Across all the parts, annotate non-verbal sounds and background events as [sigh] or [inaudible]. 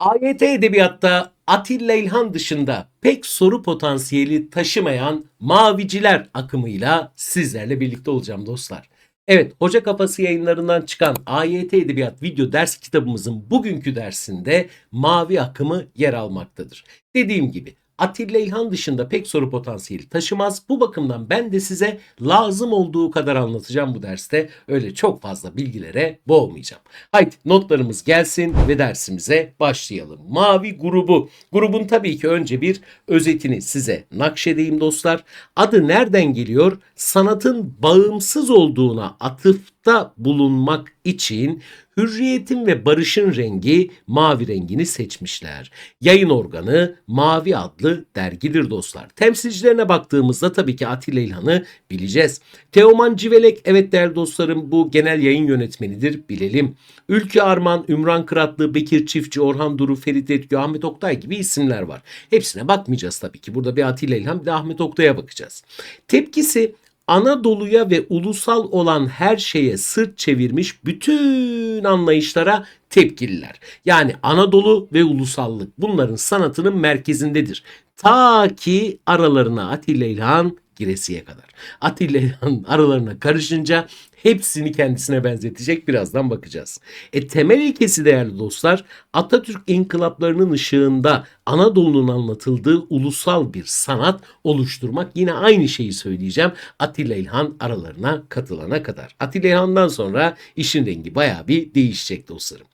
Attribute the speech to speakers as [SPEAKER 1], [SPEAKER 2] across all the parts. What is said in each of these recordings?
[SPEAKER 1] AYT Edebiyat'ta Atilla İlhan dışında pek soru potansiyeli taşımayan maviciler akımıyla sizlerle birlikte olacağım dostlar. Evet, Hoca Kafası yayınlarından çıkan AYT Edebiyat video ders kitabımızın bugünkü dersinde mavi akımı yer almaktadır. Dediğim gibi Atilla İlhan dışında pek soru potansiyeli taşımaz. Bu bakımdan ben de size lazım olduğu kadar anlatacağım bu derste. Öyle çok fazla bilgilere boğmayacağım. Haydi notlarımız gelsin ve dersimize başlayalım. Mavi grubu. Grubun tabii ki önce bir özetini size nakşedeyim dostlar. Adı nereden geliyor? Sanatın bağımsız olduğuna atıfta bulunmak için hürriyetin ve barışın rengi mavi rengini seçmişler. Yayın organı Mavi adlı dergidir dostlar. Temsilcilerine baktığımızda tabii ki Atilla İlhan'ı bileceğiz. Teoman Civelek evet değerli dostlarım bu genel yayın yönetmenidir bilelim. Ülke Arman, Ümran Kıratlı, Bekir Çiftçi, Orhan Duru, Ferit Etgü, Ahmet Oktay gibi isimler var. Hepsine bakmayacağız tabii ki. Burada bir Atilla İlhan bir de Ahmet Oktay'a bakacağız. Tepkisi Anadolu'ya ve ulusal olan her şeye sırt çevirmiş bütün anlayışlara tepkililer. Yani Anadolu ve ulusallık bunların sanatının merkezindedir. Ta ki aralarına Atilla İlhan Giresi'ye kadar. Atilla İlhan aralarına karışınca hepsini kendisine benzetecek birazdan bakacağız. E temel ilkesi değerli dostlar Atatürk inkılaplarının ışığında Anadolu'nun anlatıldığı ulusal bir sanat oluşturmak. Yine aynı şeyi söyleyeceğim Atilla İlhan aralarına katılana kadar. Atilla İlhan'dan sonra işin rengi bayağı bir değişecek dostlarım.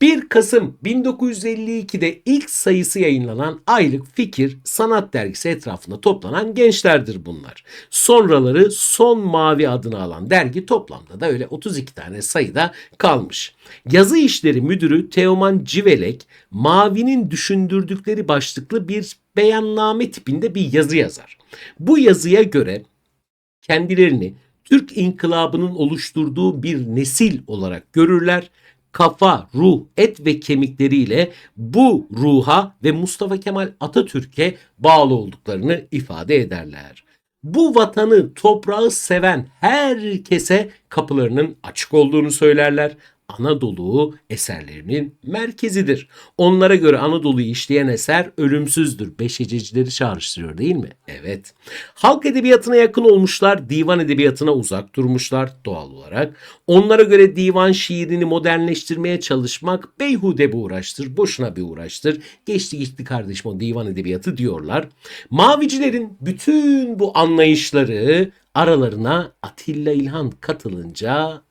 [SPEAKER 1] 1 Kasım 1952'de ilk sayısı yayınlanan Aylık Fikir Sanat Dergisi etrafında toplanan gençlerdir bunlar. Sonraları Son Mavi adını alan dergi toplamda da öyle 32 tane sayıda kalmış. Yazı işleri müdürü Teoman Civelek, Mavi'nin düşündürdükleri başlıklı bir beyanname tipinde bir yazı yazar. Bu yazıya göre kendilerini Türk inkılabının oluşturduğu bir nesil olarak görürler kafa, ruh, et ve kemikleriyle bu ruha ve Mustafa Kemal Atatürk'e bağlı olduklarını ifade ederler. Bu vatanı, toprağı seven herkese kapılarının açık olduğunu söylerler. Anadolu eserlerinin merkezidir. Onlara göre Anadolu'yu işleyen eser ölümsüzdür. Beşececileri çağrıştırıyor değil mi? Evet. Halk edebiyatına yakın olmuşlar, divan edebiyatına uzak durmuşlar doğal olarak. Onlara göre divan şiirini modernleştirmeye çalışmak beyhude bir uğraştır, boşuna bir uğraştır. Geçti gitti kardeşim o divan edebiyatı diyorlar. Mavicilerin bütün bu anlayışları aralarına Atilla İlhan katılınca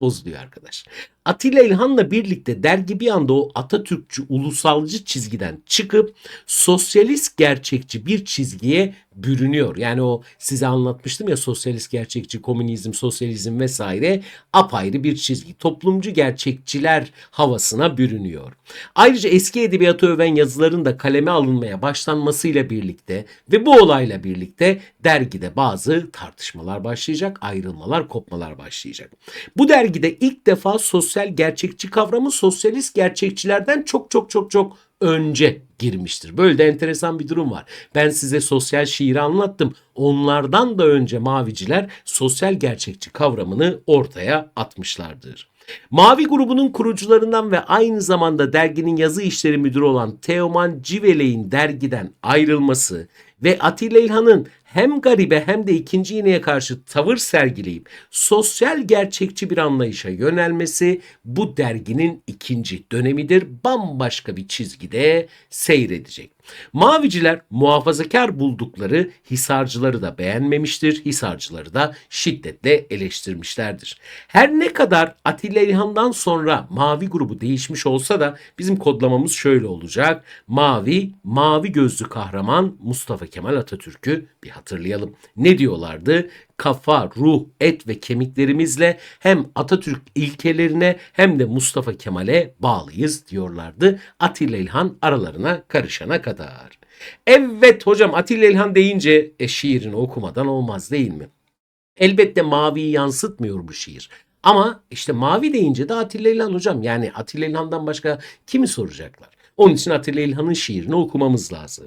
[SPEAKER 1] bozuluyor arkadaş. Atilla İlhan'la birlikte dergi bir anda o Atatürkçü, ulusalcı çizgiden çıkıp sosyalist gerçekçi bir çizgiye bürünüyor. Yani o size anlatmıştım ya sosyalist gerçekçi, komünizm, sosyalizm vesaire apayrı bir çizgi. Toplumcu gerçekçiler havasına bürünüyor. Ayrıca eski edebiyatı öven yazıların da kaleme alınmaya başlanmasıyla birlikte ve bu olayla birlikte dergide bazı tartışmalar başlayacak, ayrılmalar, kopmalar başlayacak. Bu dergide ilk defa sosyal gerçekçi kavramı sosyalist gerçekçilerden çok çok çok çok önce girmiştir. Böyle de enteresan bir durum var. Ben size sosyal şiiri anlattım. Onlardan da önce maviciler sosyal gerçekçi kavramını ortaya atmışlardır. Mavi grubunun kurucularından ve aynı zamanda derginin yazı işleri müdürü olan Teoman Civelek'in dergiden ayrılması ve Atilla İlhan'ın hem garibe hem de ikinci iğneye karşı tavır sergileyip sosyal gerçekçi bir anlayışa yönelmesi bu derginin ikinci dönemidir. Bambaşka bir çizgide seyredecek. Maviciler muhafazakar buldukları Hisarcıları da beğenmemiştir. Hisarcıları da şiddetle eleştirmişlerdir. Her ne kadar Atilla İlhan'dan sonra Mavi grubu değişmiş olsa da bizim kodlamamız şöyle olacak. Mavi, mavi gözlü kahraman Mustafa Kemal Atatürk'ü bir hatırlayalım. Ne diyorlardı? kafa, ruh, et ve kemiklerimizle hem Atatürk ilkelerine hem de Mustafa Kemal'e bağlıyız diyorlardı Atilla İlhan aralarına karışana kadar. Evet hocam Atilla İlhan deyince e, şiirini okumadan olmaz değil mi? Elbette maviyi yansıtmıyor bu şiir. Ama işte mavi deyince de Atilla İlhan hocam. Yani Atilla İlhan'dan başka kimi soracaklar? Onun için Atilla İlhan'ın şiirini okumamız lazım.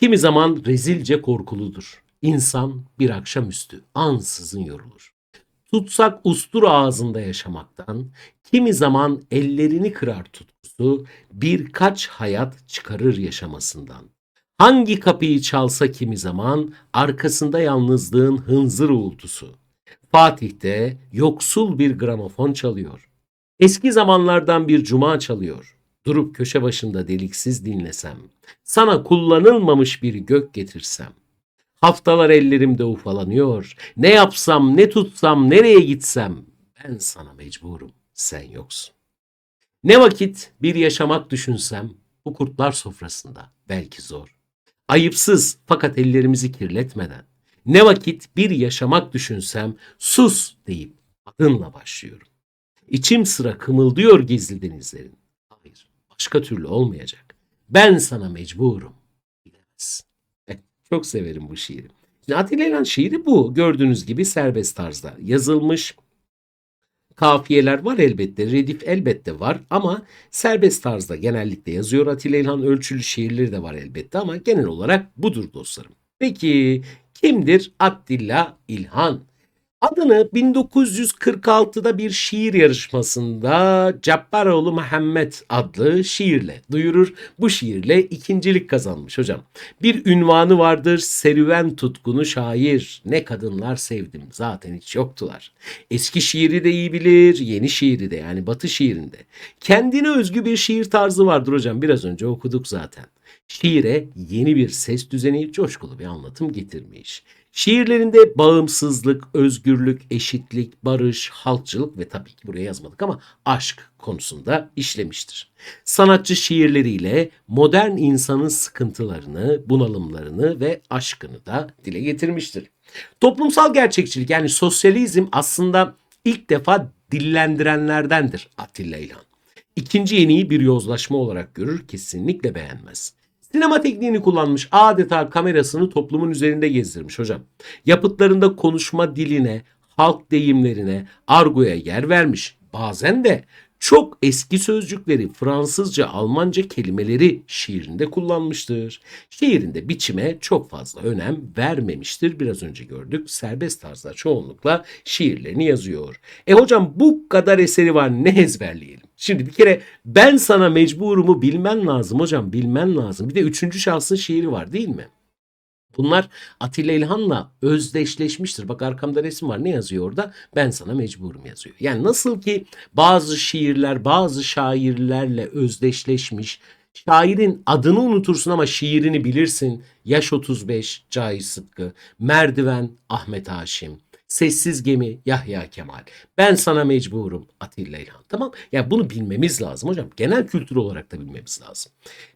[SPEAKER 1] kimi zaman rezilce korkuludur. İnsan bir akşamüstü ansızın yorulur. Tutsak ustur ağzında yaşamaktan, kimi zaman ellerini kırar tutkusu, birkaç hayat çıkarır yaşamasından. Hangi kapıyı çalsa kimi zaman, arkasında yalnızlığın hınzır uğultusu. Fatih'te yoksul bir gramofon çalıyor. Eski zamanlardan bir cuma çalıyor. Durup köşe başında deliksiz dinlesem, sana kullanılmamış bir gök getirsem. Haftalar ellerimde ufalanıyor. Ne yapsam, ne tutsam, nereye gitsem. Ben sana mecburum, sen yoksun. Ne vakit bir yaşamak düşünsem, bu kurtlar sofrasında belki zor. Ayıpsız fakat ellerimizi kirletmeden. Ne vakit bir yaşamak düşünsem, sus deyip adınla başlıyorum. İçim sıra kımıldıyor gizli denizlerin. Başka türlü olmayacak. Ben sana mecburum. Eh, çok severim bu şiiri. Şimdi Atilla İlhan şiiri bu. Gördüğünüz gibi serbest tarzda yazılmış. Kafiyeler var elbette, redif elbette var ama serbest tarzda genellikle yazıyor. Atilla İlhan ölçülü şiirleri de var elbette ama genel olarak budur dostlarım. Peki kimdir Attila İlhan? Adını 1946'da bir şiir yarışmasında Cabbaroğlu Muhammed adlı şiirle duyurur. Bu şiirle ikincilik kazanmış hocam. Bir ünvanı vardır serüven tutkunu şair. Ne kadınlar sevdim zaten hiç yoktular. Eski şiiri de iyi bilir, yeni şiiri de yani batı şiirinde. Kendine özgü bir şiir tarzı vardır hocam biraz önce okuduk zaten. Şiire yeni bir ses düzeni, coşkulu bir anlatım getirmiş. Şiirlerinde bağımsızlık, özgürlük, eşitlik, barış, halkçılık ve tabii ki buraya yazmadık ama aşk konusunda işlemiştir. Sanatçı şiirleriyle modern insanın sıkıntılarını, bunalımlarını ve aşkını da dile getirmiştir. Toplumsal gerçekçilik yani sosyalizm aslında ilk defa dillendirenlerdendir Atilla İlhan. İkinci yeniyi bir yozlaşma olarak görür, kesinlikle beğenmez. Sinema tekniğini kullanmış adeta kamerasını toplumun üzerinde gezdirmiş hocam. Yapıtlarında konuşma diline, halk deyimlerine, argoya yer vermiş. Bazen de çok eski sözcükleri Fransızca, Almanca kelimeleri şiirinde kullanmıştır. Şiirinde biçime çok fazla önem vermemiştir. Biraz önce gördük serbest tarzda çoğunlukla şiirlerini yazıyor. E hocam bu kadar eseri var ne ezberleyelim? Şimdi bir kere ben sana mecburumu bilmen lazım hocam bilmen lazım. Bir de üçüncü şahsın şiiri var değil mi? Bunlar Atilla İlhan'la özdeşleşmiştir. Bak arkamda resim var. Ne yazıyor orada? Ben sana mecburum yazıyor. Yani nasıl ki bazı şiirler bazı şairlerle özdeşleşmiş. Şairin adını unutursun ama şiirini bilirsin. Yaş 35 Cahit Sıtkı, Merdiven Ahmet Haşim, Sessiz Gemi Yahya Kemal. Ben sana mecburum Atilla İlhan. Tamam? Ya bunu bilmemiz lazım hocam. Genel kültür olarak da bilmemiz lazım.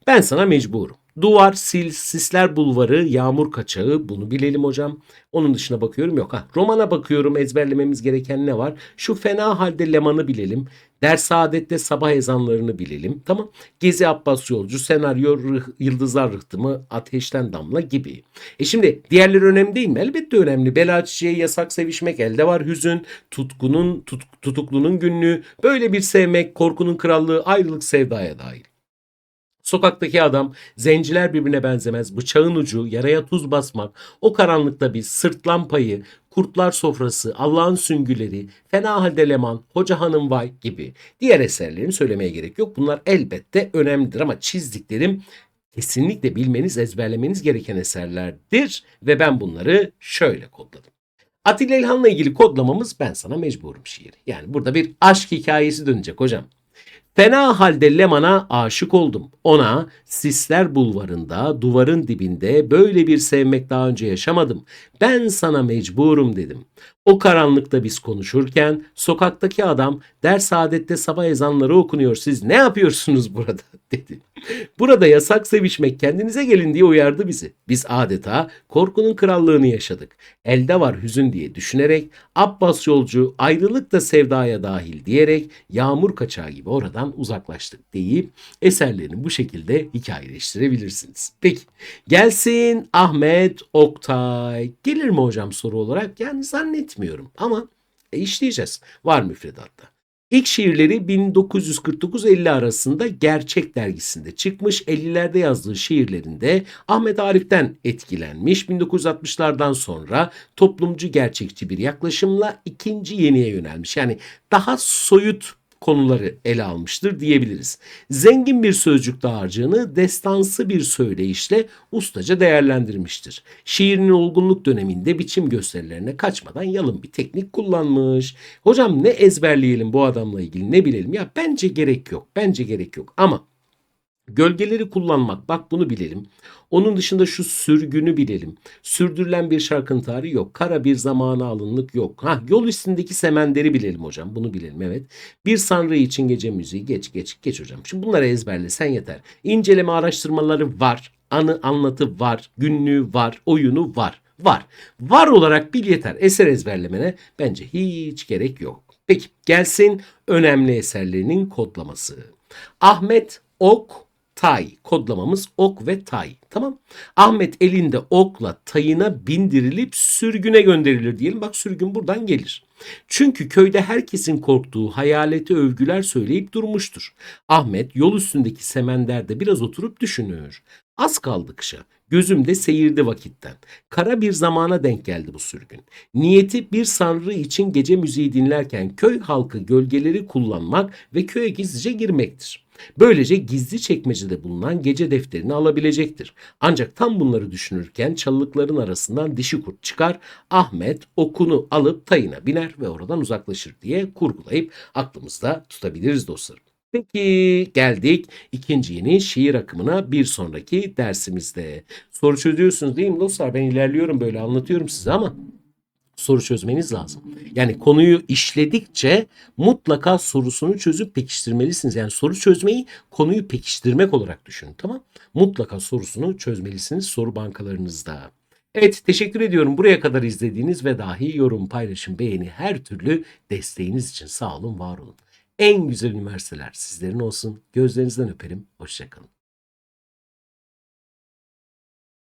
[SPEAKER 1] Ben sana mecburum. Duvar, sil, sisler bulvarı, yağmur kaçağı bunu bilelim hocam. Onun dışına bakıyorum yok. Ha, romana bakıyorum ezberlememiz gereken ne var? Şu fena halde Leman'ı bilelim. Ders Saadet'te sabah ezanlarını bilelim. Tamam. Gezi Abbas Yolcu, senaryo Rıh- Yıldızlar Rıhtımı, Ateşten Damla gibi. E şimdi diğerleri önemli değil mi? Elbette önemli. Bela çiçeği, yasak sevişmek, elde var hüzün, tutkunun, tut- tutuklunun günlüğü, böyle bir sevmek, korkunun krallığı, ayrılık sevdaya dahil. Sokaktaki adam, zenciler birbirine benzemez, bıçağın ucu, yaraya tuz basmak, o karanlıkta bir sırt lampayı, kurtlar sofrası, Allah'ın süngüleri, fena halde leman, hoca hanım vay gibi. Diğer eserlerini söylemeye gerek yok. Bunlar elbette önemlidir ama çizdiklerim kesinlikle bilmeniz, ezberlemeniz gereken eserlerdir ve ben bunları şöyle kodladım. Atilla İlhan'la ilgili kodlamamız ben sana mecburum şiiri. Yani burada bir aşk hikayesi dönecek hocam. Fena halde Leman'a aşık oldum. Ona sisler bulvarında, duvarın dibinde böyle bir sevmek daha önce yaşamadım. Ben sana mecburum dedim. O karanlıkta biz konuşurken sokaktaki adam ders adette sabah ezanları okunuyor siz ne yapıyorsunuz burada [laughs] dedi. Burada yasak sevişmek kendinize gelin diye uyardı bizi. Biz adeta korkunun krallığını yaşadık. Elde var hüzün diye düşünerek Abbas yolcu ayrılık da sevdaya dahil diyerek yağmur kaçağı gibi oradan uzaklaştık deyip eserlerini bu şekilde hikayeleştirebilirsiniz. Peki gelsin Ahmet Oktay. Gelir mi hocam soru olarak? Yani zannetmiyorum ama e, işleyeceğiz. Var müfredatta. İlk şiirleri 1949-50 arasında Gerçek dergisinde çıkmış. 50'lerde yazdığı şiirlerinde Ahmet Arif'ten etkilenmiş. 1960'lardan sonra toplumcu gerçekçi bir yaklaşımla ikinci yeniye yönelmiş. Yani daha soyut konuları ele almıştır diyebiliriz. Zengin bir sözcük dağarcığını destansı bir söyleyişle ustaca değerlendirmiştir. Şiirinin olgunluk döneminde biçim gösterilerine kaçmadan yalın bir teknik kullanmış. Hocam ne ezberleyelim bu adamla ilgili ne bilelim ya bence gerek yok. Bence gerek yok ama Gölgeleri kullanmak bak bunu bilelim. Onun dışında şu sürgünü bilelim. Sürdürülen bir şarkının tarihi yok. Kara bir zamana alınlık yok. Ha yol üstündeki semenderi bilelim hocam. Bunu bilelim evet. Bir sanrı için gece müziği geç geç geç hocam. Şimdi bunları ezberlesen yeter. İnceleme araştırmaları var. Anı anlatı var. Günlüğü var. Oyunu var. Var. Var olarak bil yeter. Eser ezberlemene bence hiç gerek yok. Peki gelsin önemli eserlerinin kodlaması. Ahmet Ok Tay. Kodlamamız ok ve tay. Tamam. Ahmet elinde okla tayına bindirilip sürgüne gönderilir diyelim. Bak sürgün buradan gelir. Çünkü köyde herkesin korktuğu hayaleti övgüler söyleyip durmuştur. Ahmet yol üstündeki semenderde biraz oturup düşünüyor. Az kaldı kışa. Gözümde seyirdi vakitten. Kara bir zamana denk geldi bu sürgün. Niyeti bir sanrı için gece müziği dinlerken köy halkı gölgeleri kullanmak ve köye gizlice girmektir. Böylece gizli çekmecede bulunan gece defterini alabilecektir. Ancak tam bunları düşünürken çalılıkların arasından dişi kurt çıkar. Ahmet okunu alıp tayına biner ve oradan uzaklaşır diye kurgulayıp aklımızda tutabiliriz dostlarım. Peki geldik ikinci yeni şiir akımına bir sonraki dersimizde. Soru çözüyorsunuz değil mi dostlar? Ben ilerliyorum böyle anlatıyorum size ama soru çözmeniz lazım. Yani konuyu işledikçe mutlaka sorusunu çözüp pekiştirmelisiniz. Yani soru çözmeyi konuyu pekiştirmek olarak düşünün tamam? Mutlaka sorusunu çözmelisiniz soru bankalarınızda. Evet teşekkür ediyorum buraya kadar izlediğiniz ve dahi yorum, paylaşım, beğeni her türlü desteğiniz için sağ olun, var olun. En güzel üniversiteler sizlerin olsun. Gözlerinizden öperim. Hoşçakalın.